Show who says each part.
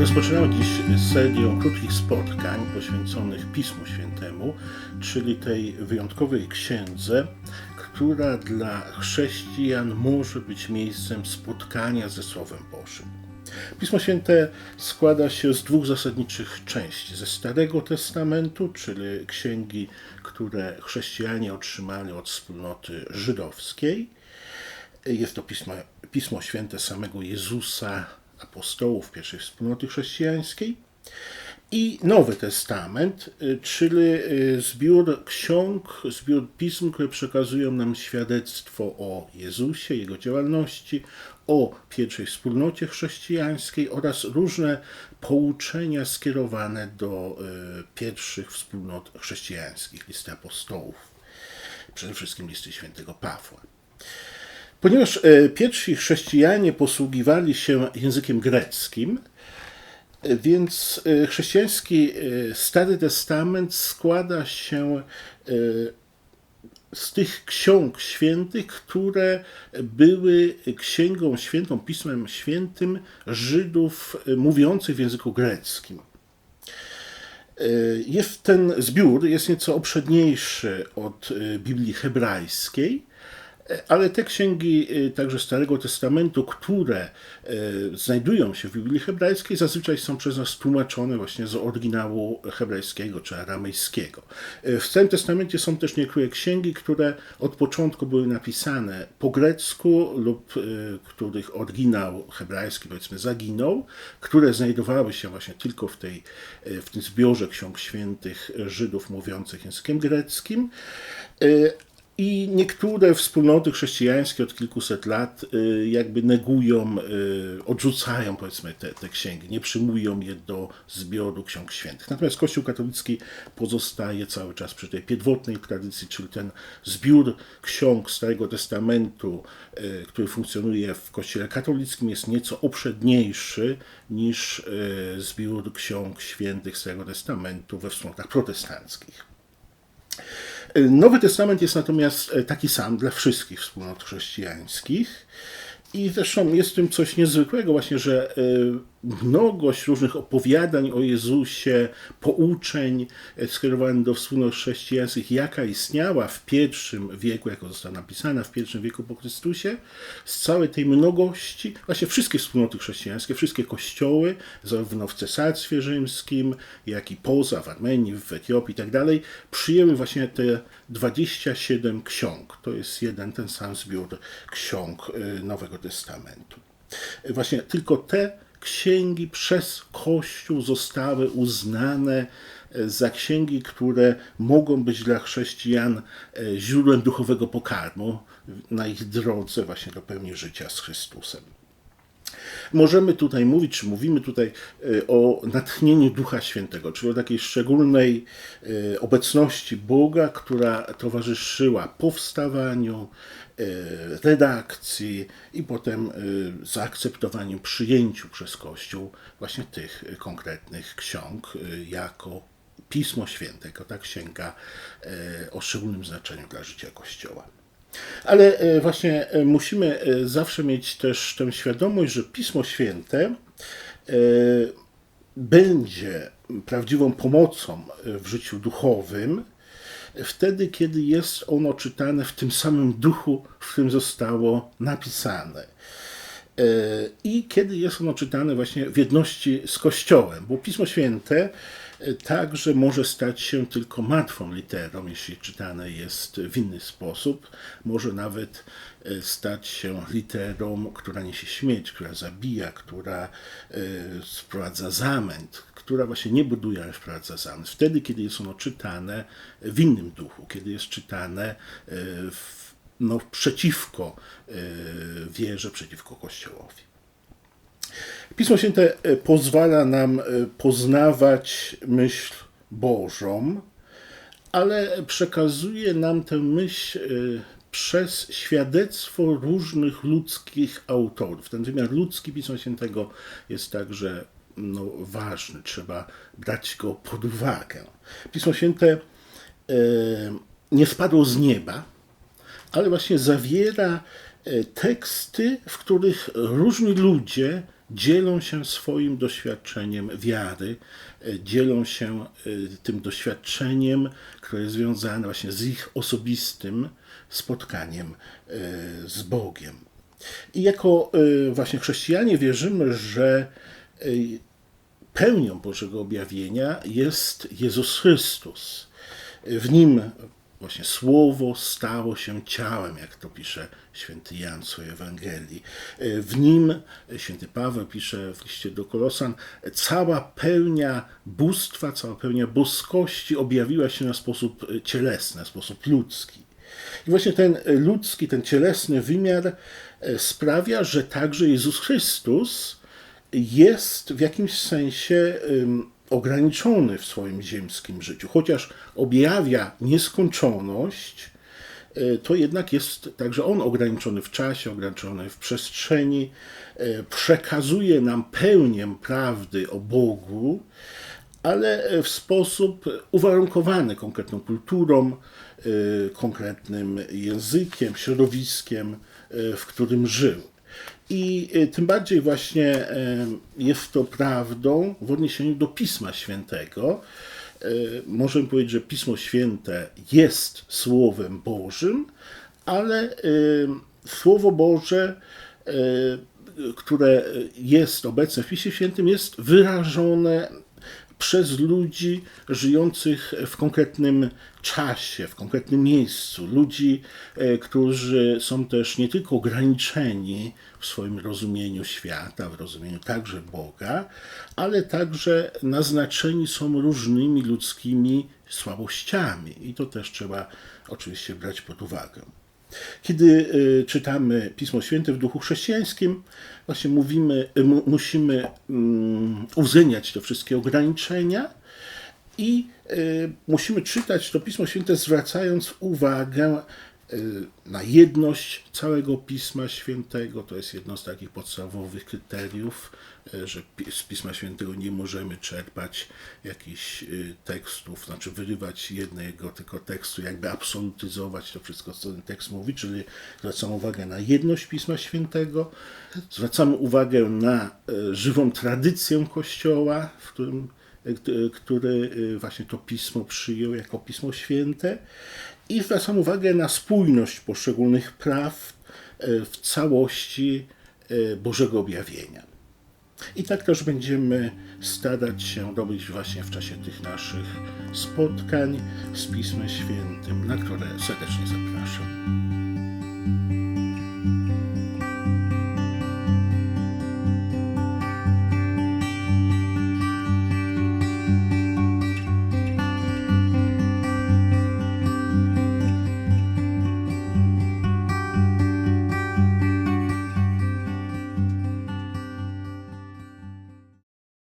Speaker 1: Rozpoczynamy dziś serię krótkich spotkań poświęconych Pismu Świętemu, czyli tej wyjątkowej księdze, która dla chrześcijan może być miejscem spotkania ze Słowem Bożym. Pismo Święte składa się z dwóch zasadniczych części: ze Starego Testamentu, czyli księgi, które chrześcijanie otrzymali od wspólnoty żydowskiej. Jest to pismo, pismo Święte samego Jezusa, apostołów pierwszej wspólnoty chrześcijańskiej i Nowy Testament, y, czyli y, zbiór ksiąg, zbiór pism, które przekazują nam świadectwo o Jezusie, Jego działalności, o pierwszej wspólnocie chrześcijańskiej oraz różne pouczenia skierowane do y, pierwszych wspólnot chrześcijańskich, listy apostołów, przede wszystkim listy świętego Pawła. Ponieważ pierwsi chrześcijanie posługiwali się językiem greckim, więc e, chrześcijański Stary Testament składa się z tych ksiąg świętych, które były księgą świętą, pismem świętym Żydów mówiących w języku greckim. Jest ten zbiór jest nieco obszerniejszy od Biblii hebrajskiej, ale te księgi, y, także Starego Testamentu, które y, znajdują się w Biblii hebrajskiej, zazwyczaj są przez nas tłumaczone właśnie z oryginału hebrajskiego czy aramejskiego. Y, w Starym Testamencie są też niektóre księgi, które od początku były napisane po grecku lub których oryginał hebrajski powiedzmy zaginął, które znajdowały się właśnie tylko w, tej, w tym zbiorze ksiąg świętych Żydów mówiących językiem greckim, i niektóre wspólnoty chrześcijańskie od kilkuset lat y, jakby negują, y, odrzucają powiedzmy te, te księgi, nie przyjmują je do zbioru ksiąg świętych. Natomiast Kościół katolicki pozostaje cały czas przy tej pierwotnej tradycji, czyli ten zbiór ksiąg Starego Testamentu, y, który funkcjonuje w Kościele katolickim, jest nieco obszedniejszy niż zbiór ksiąg świętych Starego Testamentu we wspólnotach protestanckich. Nowy Testament jest natomiast e, taki sam dla wszystkich wspólnot chrześcijańskich. I zresztą jest w tym coś niezwykłego, właśnie, że e, mnogość różnych opowiadań o Jezusie, pouczeń e, skierowanych do wspólnot chrześcijańskich, jaka istniała w pierwszym wieku, jako została napisana w pierwszym wieku po Chrystusie, z całej tej mnogości, właśnie wszystkie wspólnoty chrześcijańskie, wszystkie kościoły, zarówno w Cesarstwie Rzymskim, jak i poza, w Armenii, w Etiopii i tak dalej, przyjęły właśnie te 27 ksiąg. To jest jeden, ten sam zbiór ksiąg e, Nowego Testamentu. E, właśnie tylko te księgi przez Kościół zostały uznane e, za księgi, które mogą być dla chrześcijan e, źródłem duchowego pokarmu na ich drodze właśnie do pełni życia z Chrystusem. Możemy tutaj mówić, czy mówimy tutaj e, o natchnieniu Ducha Świętego, czyli o takiej szczególnej obecności Boga, która towarzyszyła powstawaniu, E, redakcji i potem e, zaakceptowaniu, przyjęciu przez Kościół właśnie tych konkretnych ksiąg e, jako Pismo Święte, jako ta księga o szczególnym znaczeniu dla życia Kościoła. Ale właśnie musimy zawsze mieć też tę świadomość, że Pismo Święte będzie prawdziwą pomocą w życiu duchowym, wtedy, kiedy jest ono czytane w tym samym duchu, w którym zostało napisane. E, I kiedy jest ono czytane właśnie w jedności z Kościołem, bo Pismo Święte e, także może stać się tylko martwą literą, jeśli czytane jest w inny sposób. Może nawet e, stać się literą, która niesie śmierć, która zabija, która sprowadza zamęt, która właśnie nie buduje, ale wprowadza zamysł. Wtedy, kiedy jest ono czytane w innym duchu, kiedy jest czytane e, w, no, przeciwko e, wierze, przeciwko Kościołowi. Pismo Święte e, pozwala nam poznawać myśl Bożą, ale przekazuje nam tę myśl przez świadectwo różnych ludzkich autorów. Ten wymiar ludzki Pisma Świętego jest także no, ważny, trzeba brać go pod uwagę. Pismo Święte e, nie spadło z nieba, ale właśnie zawiera e, teksty, w których różni ludzie dzielą się swoim doświadczeniem wiary, e, dzielą się e, tym doświadczeniem, które jest związane właśnie z ich osobistym spotkaniem e, z Bogiem. I jako właśnie chrześcijanie wierzymy, że pełnią Bożego objawienia jest Jezus Chrystus. W nim właśnie Słowo stało się ciałem, jak to pisze święty Jan w swojej Ewangelii. W nim święty Paweł pisze w liście do Kolosan, cała pełnia bóstwa, cała pełnia boskości objawiła się na sposób cielesny, na sposób ludzki. I właśnie ten ludzki, ten cielesny wymiar sprawia, że także Jezus Chrystus jest w jakimś sensie ograniczony w swoim ziemskim życiu. Chociaż objawia nieskończoność, y, to jednak jest także on ograniczony w czasie, ograniczony w przestrzeni, y, przekazuje nam pełnię prawdy o Bogu, ale w sposób uwarunkowany konkretną kulturą, konkretnym językiem, środowiskiem, w którym żył. I y, tym bardziej właśnie y, jest to prawdą w odniesieniu do Pisma Świętego. Y, Możemy powiedzieć, że Pismo Święte jest Słowem Bożym, ale Słowo Boże, które jest obecne w Piśmie Świętym, jest wyrażone przez ludzi żyjących w konkretnym czasie, w konkretnym miejscu. Ludzi, e, którzy są też nie tylko ograniczeni w swoim rozumieniu świata, w rozumieniu także Boga, ale także naznaczeni są różnymi ludzkimi słabościami. I to też trzeba oczywiście brać pod uwagę. Kiedy y, czytamy Pismo Święte w duchu chrześcijańskim, właśnie mówimy, y, mu- musimy mm, uwzględniać te wszystkie ograniczenia i y, musimy czytać to Pismo Święte zwracając uwagę na jedność całego Pisma Świętego. To jest jedno z takich podstawowych kryteriów, y, że z Pisma Świętego nie możemy czerpać jakichś y, tekstów, znaczy wyrywać jednego tylko tekstu, jakby absolutyzować to wszystko, co ten tekst mówi, czyli zwracamy uwagę na jedność Pisma Świętego, zwracamy uwagę na y, żywą tradycję Kościoła, w którym y, który y, właśnie to pismo przyjął jako pismo święte i zwracam uwagę na spójność poszczególnych praw y, w całości y, Bożego objawienia. I tak też będziemy starać się robić właśnie w czasie tych naszych spotkań z Pismem Świętym, na które serdecznie zapraszam.